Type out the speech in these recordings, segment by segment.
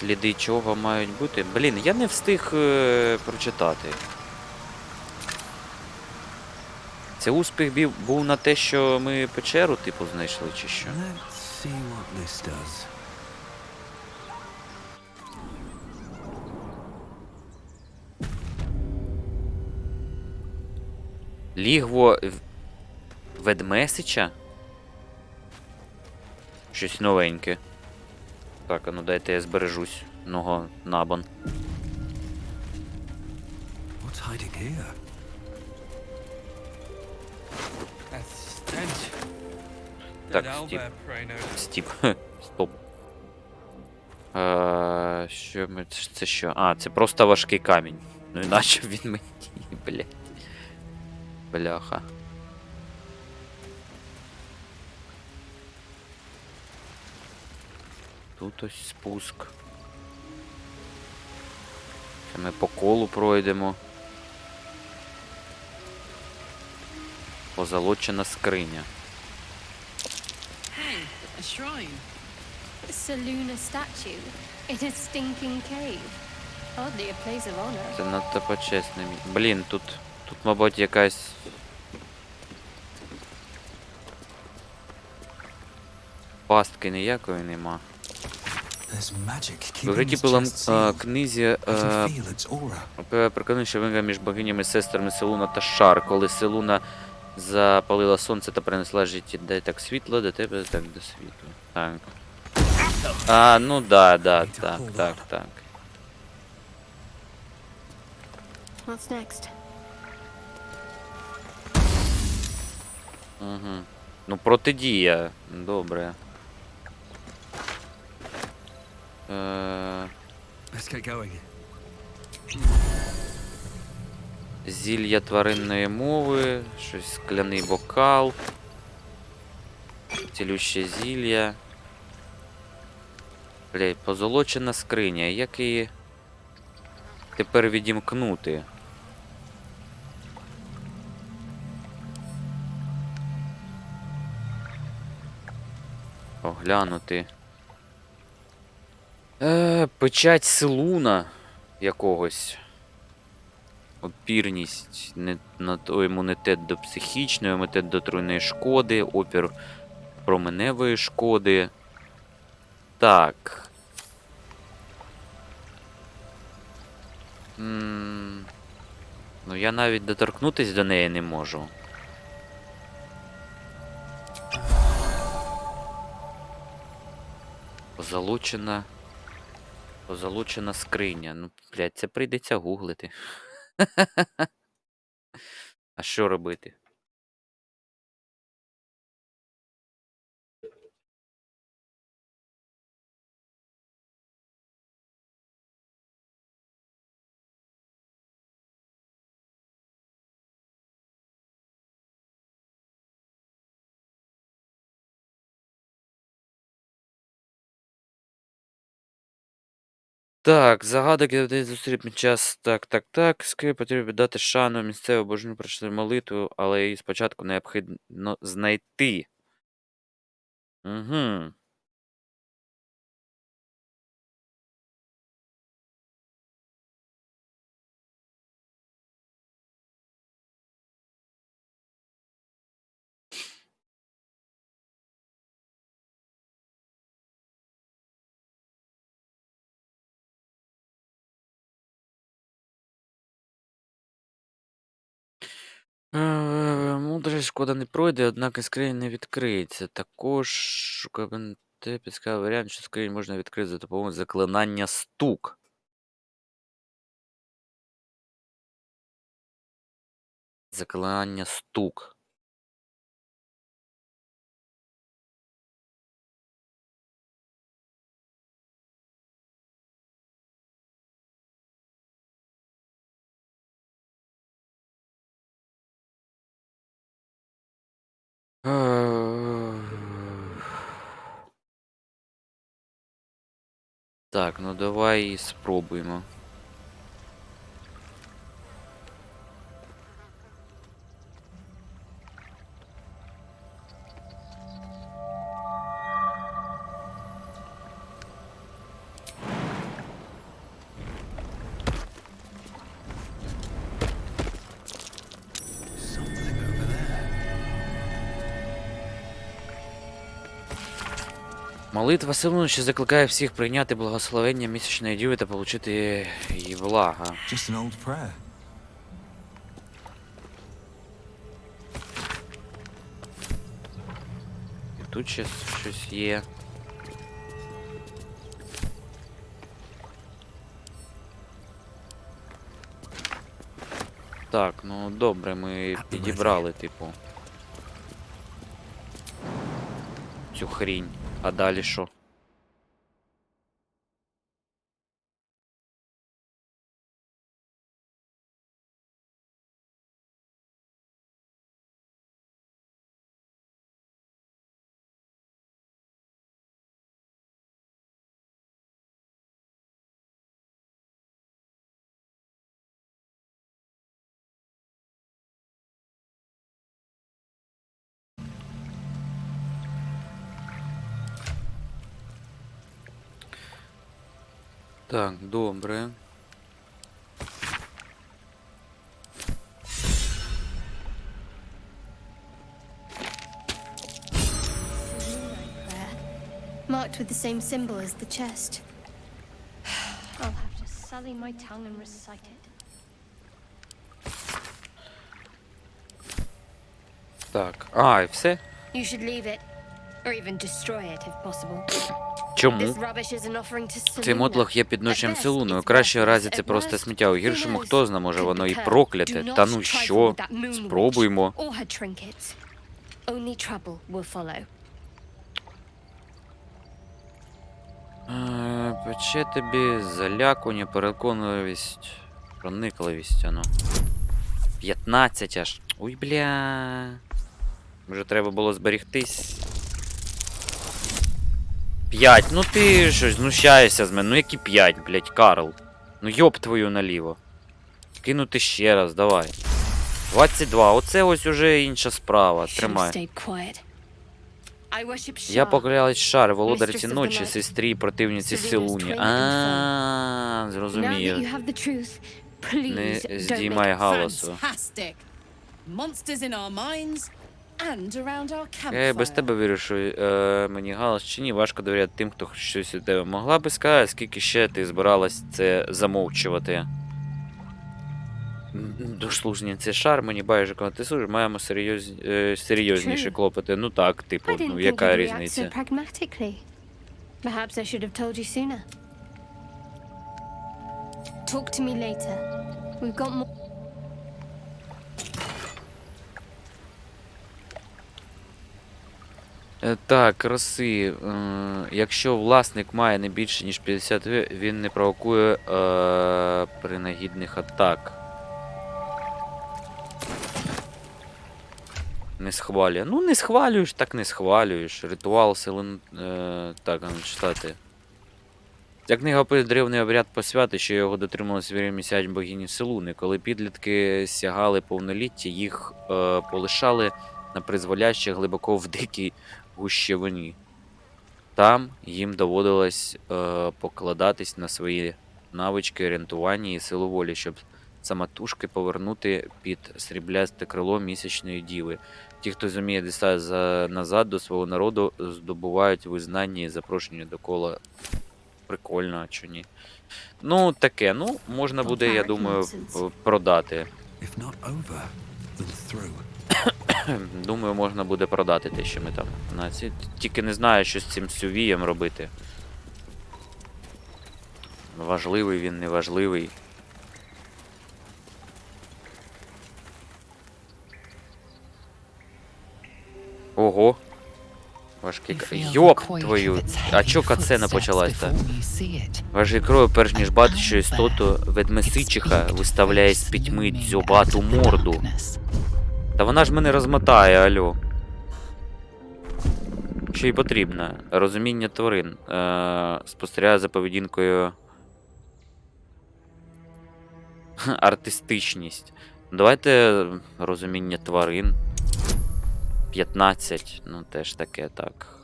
Сліди чого мають бути? Блін, я не встиг е, прочитати. Це успіх бів- був на те, що ми печеру, типу, знайшли, чи що? Let's see what this does. Лігво в- ведмесича? Щось новеньке. Так, а ну дайте я збережусь. Ного набан. Так, Стіп. Стіп. Стоп. А, що ми. Це, це що? А, це просто важкий камінь. Ну іначе він мені, блядь. Бляха. Тут ось спуск. Це ми по колу пройдемо. Позолочена скриня. Hey, a shrine. Statue in a stinking cave. Hardly a place of honor. Це надто почесне місце. Блін, тут. Тут, мабуть, якась. Пастки ніякої нема. Е, sealed. книзі I can feel its aura. Пе- Переконаний, що винга між богинями сестрами Селуна та Шар, коли Селуна запалила сонце та принесла життя. Дай так світло до тебе, так до світла. Так. А, ну да, да, так, так, так. What's next? Угу. Ну, протидія. Добре. Зілля тваринної мови, щось скляний бокал. Цілюще зілля. Блять, позолочена скриня. Як її тепер відімкнути? Оглянути. Е, печать силуна якогось. Опірність, не, на імунітет до психічної, імунітет до отруйної шкоди, опір променевої шкоди. Так. м Ну, я навіть доторкнутись до неї не можу. Позолочена. Позолочена скриня. Ну, блядь, це прийдеться гуглити. А що робити? Так, загадок я десь зустрів під час. Так, так, так. Скрипи потрібно дати шану місцеву божню прочитати молитву, але її спочатку необхідно знайти. Угу. Е, Мудрість шкода не пройде, однак і скринь не відкриється. Також КБНТ те підсказує варіант, що скринь можна відкрити за допомогою заклинання стук. Заклинання стук. Так, ну давай спробуємо. Молитва Селуни, закликає всіх прийняти благословення місячної діви та отримати її блага. Just an old prayer. І тут ще щось є. Так, ну добре, ми підібрали, типу. Цю хрінь. А далі що? Так, добре. Prayer, marked with the same symbol as the chest. I'll have to sully my tongue and recite it. Так. А, і все? You should leave it, or even destroy it if possible. Чому? Цей мотлох є підношенням Селуною. Worthless. разі це просто сміття. У гіршому хто зна, може воно і прокляте. Та ну що? Спробуймо. Пече тобі залякування, переконливість, проникливість, ану. 15 аж. Ой, бля. Може треба було зберігтись. 5. Ну ти щось знущаєшся з мене. Ну які 5, блядь, Карл. Ну йоб твою наліво. Кинути ще раз, давай. 22. Оце ось уже інша справа. Тримай. Я поклялась шар, володарці ночі, сестрі, противниці Силуні. trained А, зрозумію. Не здіймай галасу. Я без тебе вірю, що е, мені галас чи ні, важко довіряти тим, хто щось від тебе могла би сказати, скільки ще ти збиралась це замовчувати. М, Дослуження це шар, мені байдуже, коли ти служиш, маємо серйоз, е, серйозніші клопоти. Ну так, типу, ну яка різниця? Perhaps I should have told you sooner. Talk to me later. We've got more. Так, роси. Е, якщо власник має не більше, ніж 50, він не провокує е, принагідних атак. Не схвалює. Ну, не схвалюєш, так не схвалюєш. Ритуал силен. Е, так, ну читати. Ця книга описує древній обряд посвяти, що його дотрималися вірі місяць богині Селуни. Коли підлітки сягали повноліття, їх е, полишали на призволяще глибоко в дикій гущевині. Там їм доводилось е, покладатись на свої навички орієнтування і силу волі, щоб самотужки повернути під сріблясте крило місячної діви. Ті, хто зуміє дістати за, назад до свого народу, здобувають визнання і запрошення до кола. Прикольно, чи ні? Ну, таке, ну, можна буде, я думаю, продати. If not over, then through. Думаю, можна буде продати те, що ми там на ці. Тільки не знаю, що з цим сювієм робити. Важливий він, неважливий. Ого. Важкий. You к- Йоп твою. А чо кацена it. Важкий крою, перш ніж бати, що істоту ведмесичиха виставляє з пітьми дзьобату морду. Та вона ж мене розмотає, алло. Що їй потрібно? Розуміння тварин. Е, спостерігає за поведінкою. Артистичність. Давайте розуміння тварин. 15. Ну, теж таке, так.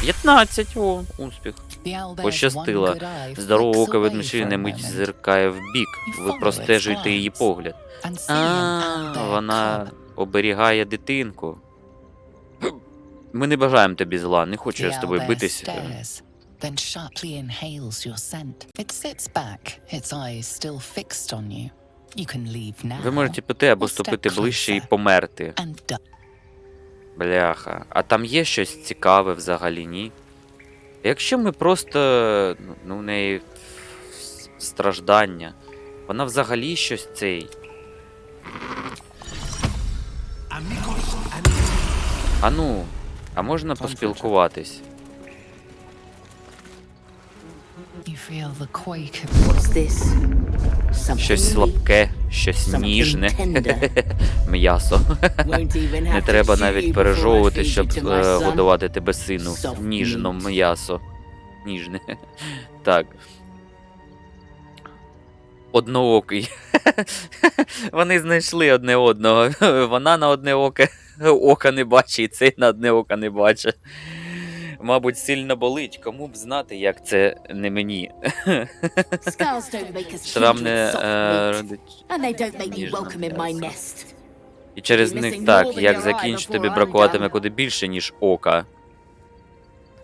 15, о, успіх. Пощастило. Здорове око ведмежі на мить зиркає в бік. Ви простежуєте її погляд. А, вона оберігає дитинку. Ми не бажаємо тобі зла, не хочу я з тобою stares, then sharply inhales your scent. It sits back, its eyes still fixed on you. You can leave now. Ви можете піти або ступити ближче і померти. Бляха. А там є щось цікаве взагалі, ні? Якщо ми просто. ну, Ну, в неї страждання. Вона взагалі щось цей. А ну, а можна поспілкуватись? You feel the quake What's this? Щось слабке, щось ніжне. М'ясо. Не треба навіть пережовувати, щоб е, годувати тебе сину. Ніжно м'ясо. Ніжне. Так. Одноокий. Вони знайшли одне одного. Вона на одне око ока не бачить, і цей на одне око не бачить. Мабуть, сильно болить. Кому б знати, як це не мені. Шрам не е, родить. І через них так, як закінчити, тобі бракуватиме куди більше, ніж ока.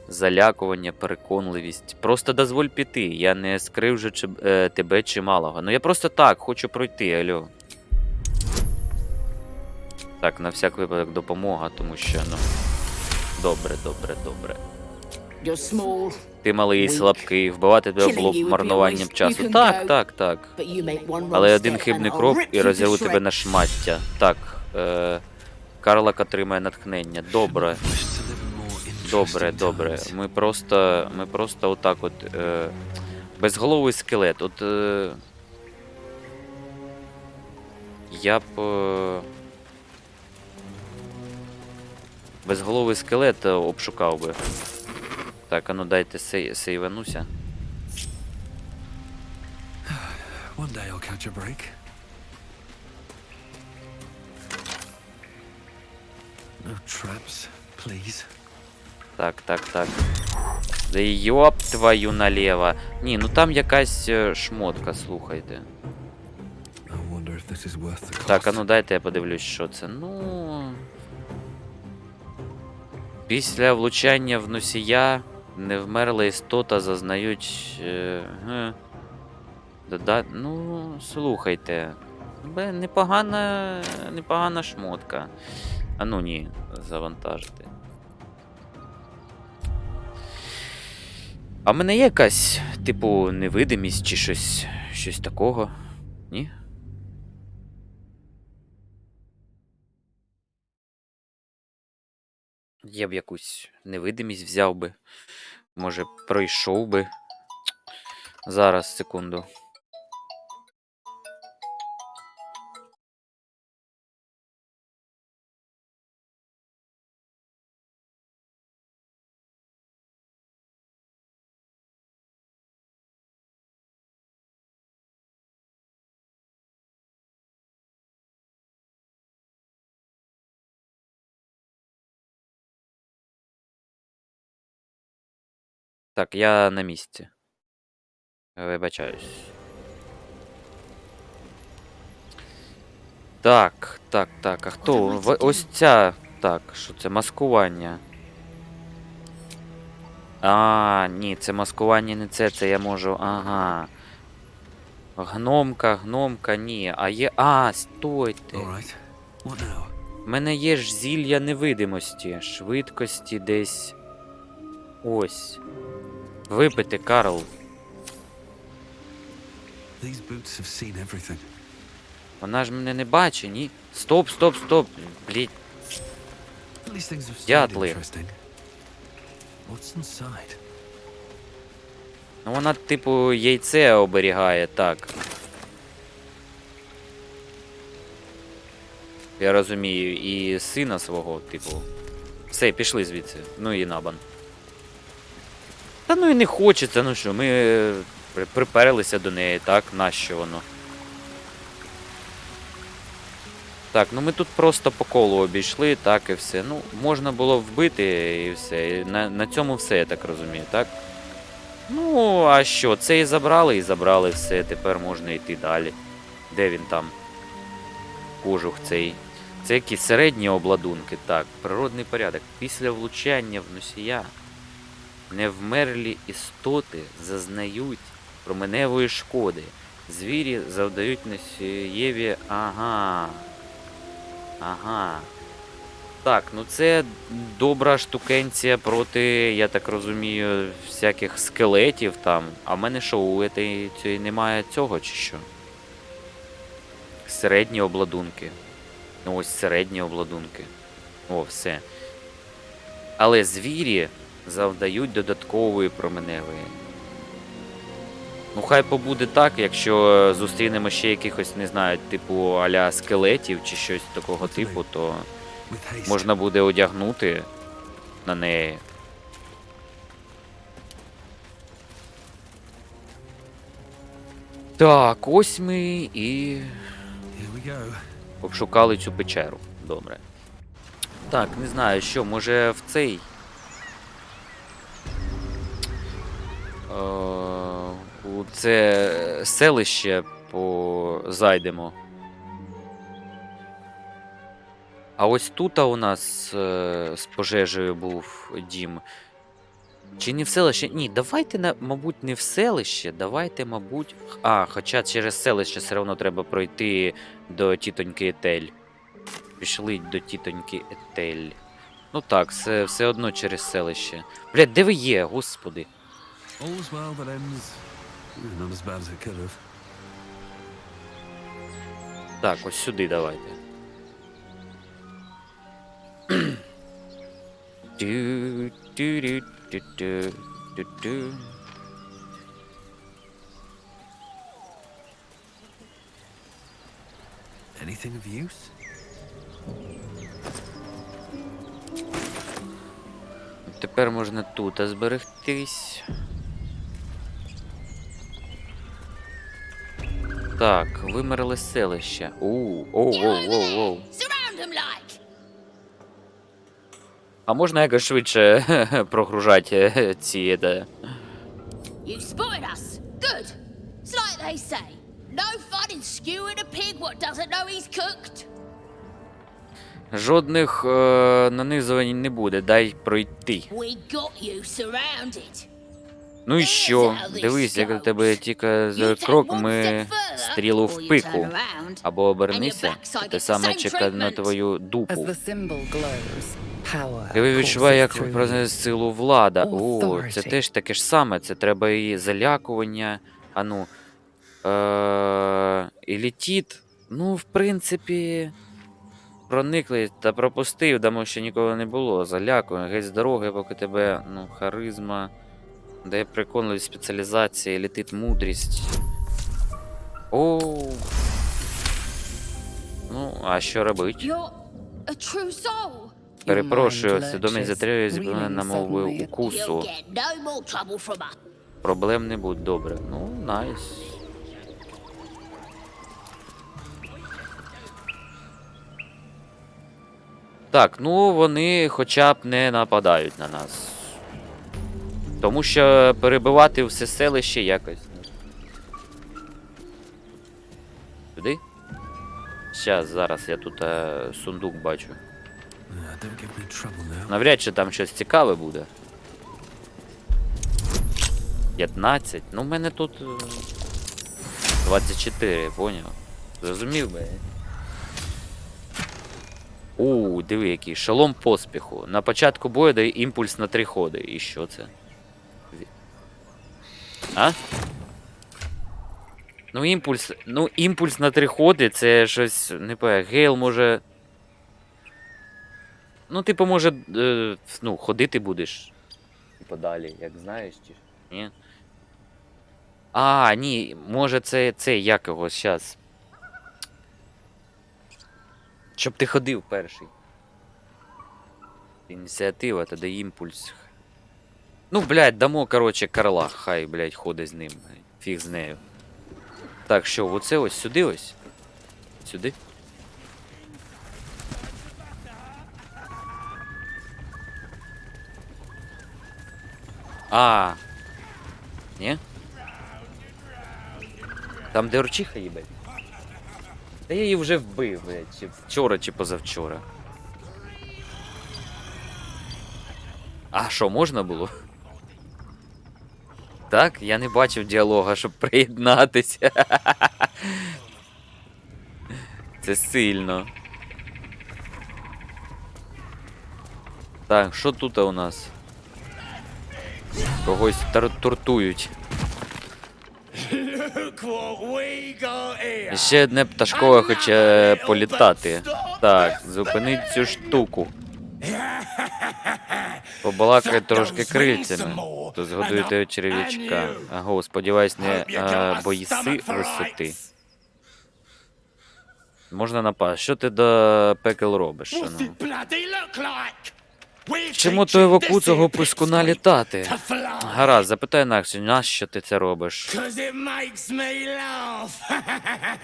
Залякування, переконливість. Просто дозволь піти. Я не скривжу чи, е, тебе чи малого. Ну я просто так, хочу пройти, альо. Так, на всяк випадок допомога, тому що, ну. Добре, добре, добре. Ти малий і слабкий, вбивати тебе було б марнуванням часу. Так, так, так. Але один хибний крок і розірву тебе на шмаття. Так. Е, Карлак отримає натхнення. Добре. Добре, добре. Ми просто. Ми просто отак от. Е, безголовий скелет. От. Е, я б. Е, безголовий скелет е, обшукав би. Так, а ну дайте сей, сейвануся. One day I'll catch a break. No traps, please. Так, так, так. Да йоп твою налево. Ні, ну там якась е, шмотка, слухайте. I if this is worth the cost. Так, а ну дайте я подивлюсь, що це. Ну. Після влучання в носія невмерла істота зазнають. Е, дода... Ну, слухайте. Непогана. непогана шмотка. А ну ні, завантажити. А в мене є якась, типу, невидимість чи щось. щось такого? Ні? Я б якусь невидимість взяв би. Може, пройшов би. Зараз, секунду. Так, я на місці. Вибачаюсь. Так, так, так. А хто? В- Ось ця. Так, що це? Маскування. А, ні, це маскування не це, це я можу. Ага. Гномка, гномка, ні. А є. А, стойте. У мене є ж зілля невидимості, швидкості десь. Ось. Випити, Карл. Вона ж мене не бачить, ні? Стоп, стоп, стоп. Stayed Дятли. Ну вона, типу, яйце оберігає, так. Я розумію, і сина свого, типу. Все, пішли звідси. Ну і набан. Та ну і не хочеться, ну що, ми е, приперлися до неї, так? Нащо воно? Так, ну ми тут просто по колу обійшли, так і все. Ну, можна було вбити і все. І на, на цьому все, я так розумію, так? Ну, а що, це і забрали, і забрали все, тепер можна йти далі. Де він там? Кожух цей. Це якісь середні обладунки. Так, природний порядок. Після влучання в носія невмерлі істоти зазнають променевої шкоди. Звірі завдають носієві. Ага. Ага. Так, ну це добра штукенція проти, я так розумію, всяких скелетів там. А в мене що, у цієї немає цього чи що? Середні обладунки. Ну ось середні обладунки. О, все. Але звірі завдають додаткової променевої. Ну, хай побуде так, якщо зустрінемо ще якихось, не знаю, типу аля скелетів чи щось такого типу, то можна буде одягнути на неї. Так, ось ми і обшукали цю печеру. Добре. Так, не знаю, що, може в цей. У це селище зайдемо. А ось тут у нас е, з пожежею був дім. Чи не в селище? Ні, давайте, мабуть, не в селище. Давайте, мабуть. А, хоча через селище все одно треба пройти до тітоньки Етель. Пішли до тітоньки Етель. Ну так, все, все одно через селище. Блядь, де ви є, господи? All's well that ends. Not as bad as it could have. Так, ось сюди давайте. Anything of use? Тепер можна тут зберегтись. Так, вимерле селище. Оу, оу, оу, оу. Like. А можна якось швидше прогружати е, ці. Де... You spotted us. Good. It's like they say. No fun in skewing a pig what doesn't know he's cooked. Жодних е, нанизувань не буде, дай пройти. We got you surrounded. Ну і що? Дивись, як до тебе тільки за крок ми стрілу в пику. Або обернися, і те саме чекає на твою дупу. power. Я відчуваю, як пронесе силу влада. О, це теж таке ж саме. Це треба і залякування. А ну. Е- і літіт. Ну, в принципі. Проникли та пропустив, тому що ніколи не було. Залякую, геть з дороги, поки тебе, ну, харизма. Дає переконливість спеціалізація, літить мудрість. Оу. Ну, а що робить? Перепрошую, свідомість lurches, затримує зібрана на мову укусу. Проблем не буде, добре. Ну, найс. Так, ну вони хоча б не нападають на нас. Тому що перебивати все селище якось. ну. Сюди? Щас, зараз я тут е, сундук бачу. Навряд чи там щось цікаве буде. 15. Ну, в мене тут. е, 24, поняв. Зрозумів би. У, диви який. Шалом поспіху. На початку бою дає імпульс на три ходи. І що це? А? Ну, імпульс. Ну, імпульс на три ходи це щось. Не пам'ятаю. Гейл може. Ну, типу, може, е, ну, ходити будеш. Типу далі, як знаєш, чи. Ні? А, ні, може це, це як його зараз. Щоб ти ходив перший. Ініціатива, тоді імпульс. Ну, блядь, дамо, короче, Карла, хай, блядь, ходить з ним. Фіг з нею. Так, що, оце ось сюди ось? Сюди? А. Ні? Там де орчиха їбать. Та я її вже вбив, блядь, чи вчора, чи позавчора. А що, можна було? Так, я не бачив діалога, щоб приєднатися. Це сильно. Так, що тут у нас? Когось тор- тортують. Ще одне пташкове хоче політати. Так, зупинить цю штуку. Побалакай трошки крильцями. То згодуєте черв'ячка. Аго, сподіваюсь, не а, боїси висоти. Можна напасти. Що ти до пекел робиш? Чому то еваку цього пискуна літати? Гаразд, запитай інакше, нащо ти це робиш?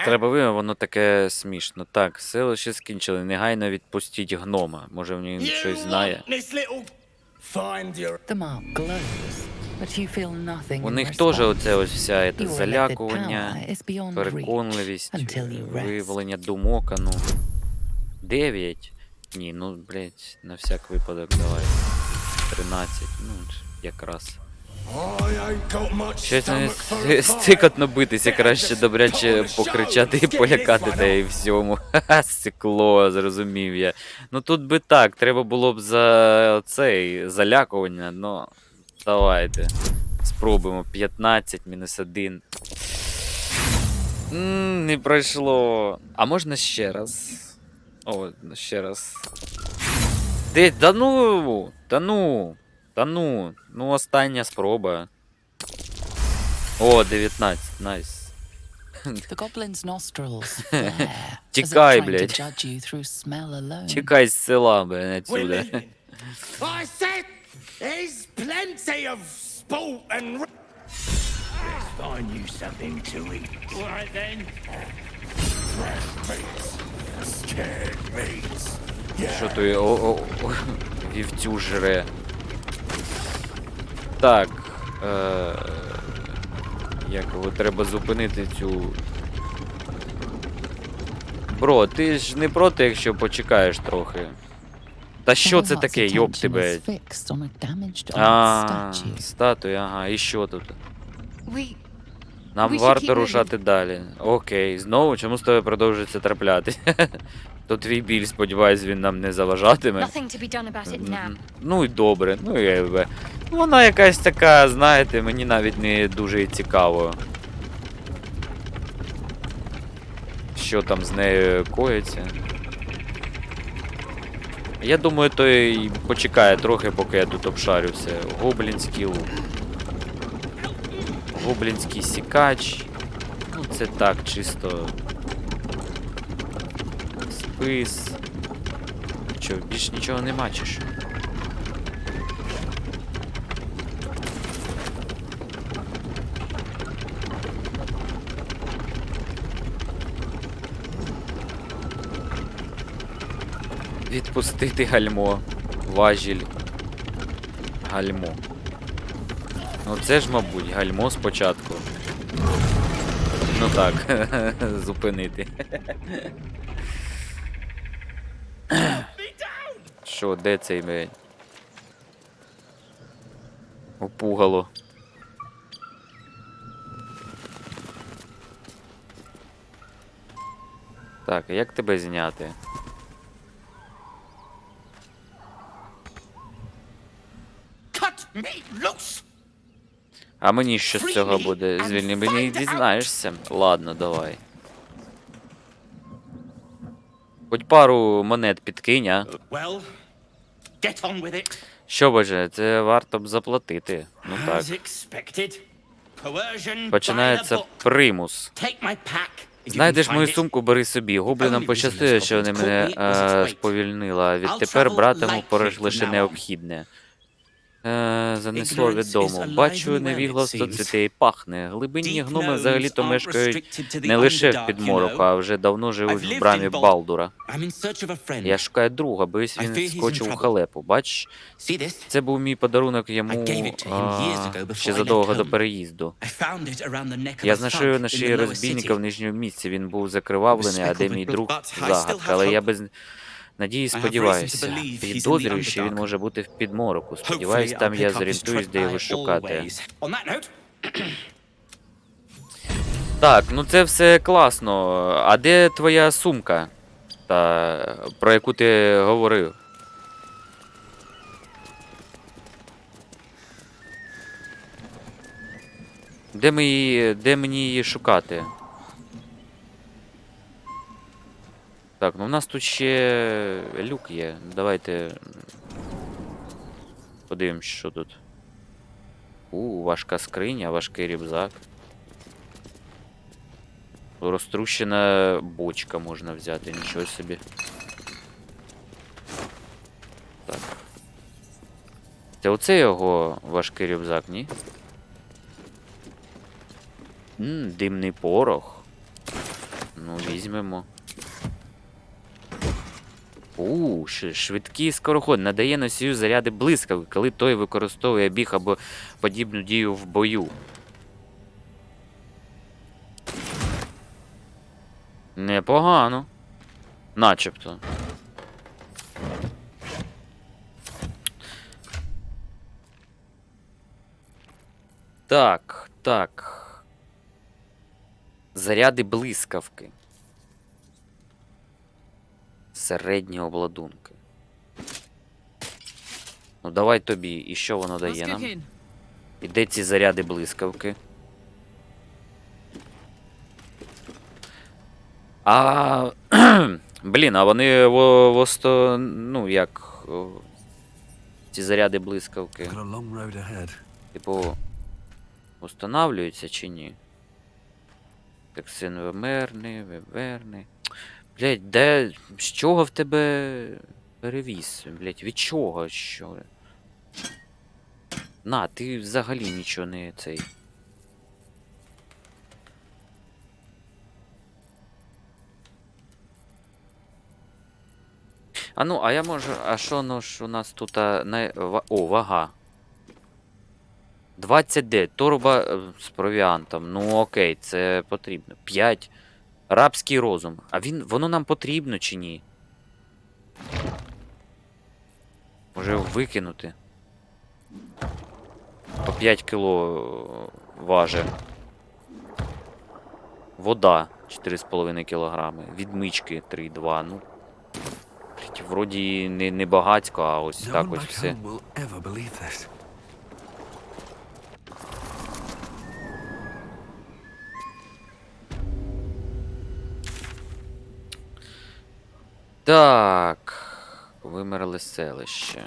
Треба виявити, воно таке смішно. Так, сили ще скінчили. Негайно відпустіть гнома. Може він щось знає. The mark glows, but you feel nothing У них теж оце ось вся це залякування, power is beyond reach. переконливість, until you rest. виявлення думок, а ну. Дев'ять. Ні, ну, блять, на всяк випадок давай. Тринадцять, ну, якраз. Щось не стикотно битися, краще добряче покричати і полякати та і всьому. Ха-ха, стекло, зрозумів я. Ну тут би так, треба було б за цей залякування, ну давайте. Спробуємо. 15 мінус 1. М, Не пройшло. А можна ще раз? О, ще раз. Де, да ну, та ну, та ну, ну остання спроба. О, 19, найс. The goblin's nostrils flare as if Тікай, trying to блядь. judge you through smell alone. Тікай з села, блин, отсюда. I said there's plenty of sport and. Let's find you something to eat. All right then. Fresh meats, scared meats. Що той о, о, о, вівцю жре. Так. Е, як його треба зупинити цю. Бро, ти ж не проти, якщо почекаєш трохи. Та що це таке, йоб тебе? А, статуя, ага, і що тут? Нам варто рушати далі. Окей, знову чому з тобою продовжується трапляти? То твій біль, сподіваюсь, він нам не заважатиме. Ну і добре, ну і якби. Вона якась така, знаєте, мені навіть не дуже цікаво. Що там з нею коїться. Я думаю, той почекає трохи, поки я тут обшарю все. Гоблінський лук. Гоблінський сікач. Ну, це так, чисто. Спис. Що, більш нічого нема чи? Відпустити гальмо. Важіль. Гальмо. Ну це ж, мабуть, гальмо спочатку. Ну так, зупинити. Що, де цей блядь? Опугало. Так, а як тебе зняти? А мені що з цього буде? Звільни мені і дізнаєшся. Ладно, давай. Хоч пару монет підкинь, а? Що боже, це варто б заплатити. Ну так. Починається примус. Знайдеш мою сумку, бери собі. Гоблінам пощастило, що вони мене е, weight. сповільнили, а відтепер братиму порож лише необхідне. Е, занесло від дому. Бачу невіглас до дітей пахне. Глибинні гноми взагалі-то мешкають не лише в підмороку, а вже давно живуть в брамі Балдура. Я шукаю друга, боюсь, він скочив у халепу. Бач, це був мій подарунок йому а, ще задовго до переїзду. Я знайшов на шиї розбійника в нижньому місці. Він був закривавлений, а де мій друг загадка. Але я без надії сподіваюся. Підозрюю, що він може бути в підмороку. Сподіваюсь, там я зорієнтуюсь, де його шукати. Так, ну це все класно. А де твоя сумка? Та про яку ти говорив? Де ми її, де мені її шукати? Так, ну в нас тут ще люк є. Давайте подивимось, що тут. У, важка скриня, важкий рюкзак. Розтрущена бочка можна взяти, нічого собі. Так. Це оце його важкий рюкзак, ні? Ммм, димний порох. Ну, візьмемо. У, швидкий скороход надає носію заряди блискавки, коли той використовує біг або подібну дію в бою. Непогано. Начебто. Так, так. Заряди блискавки. Середні обладунки. Ну давай тобі, і що воно дає нам? І де ці заряди блискавки? А. Блін, а вони во, восто. Ну, як. Ці заряди блискавки. Типу. Устанавлюються чи ні? Так син вимерний, виверний. Блять, де. З чого в тебе перевіз? Блять, від чого? Що? На, ти взагалі нічого не цей. А ну, а я можу. А що ну ж у нас тут а, на... О, вага. 20D. Торба е, з провіантом. Ну окей, це потрібно. 5. Рабський розум. А він. Воно нам потрібно чи ні? Може його викинути. По 5 кіло е, важить. Вода 4,5 кілограми. Відмички 3,2. Ну. Вроді не, не багацько, а ось так ось все. Так. Вимерли селище.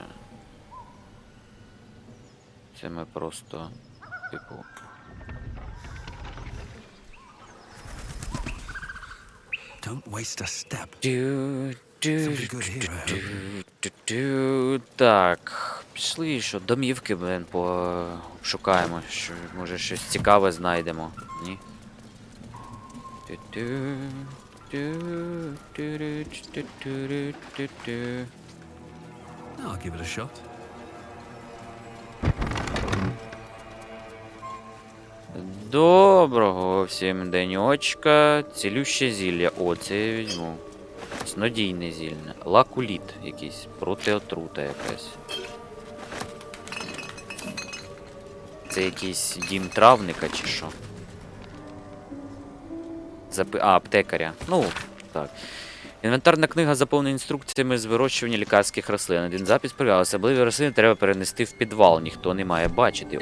Це ми просто. Типу. Don't waste a step. Дю, дю. Так. Пішли, що домівки, блин, пошукаємо. Що, може щось цікаве знайдемо. Ні? Дю, дю, дю, дю, дю, дю, дю, дю, дю. I'll give it a shot. Доброго всім денечка. Цілюще зілля. О, це я візьму. Снодійне зілля. Лакуліт якийсь. Проти отрута якась. Це якийсь дім травника чи що? Запи... А, аптекаря. Ну, так. Інвентарна книга заповнена інструкціями з вирощування лікарських рослин. Один запис прив'яв. Особливі рослини треба перенести в підвал. Ніхто не має бачити. У.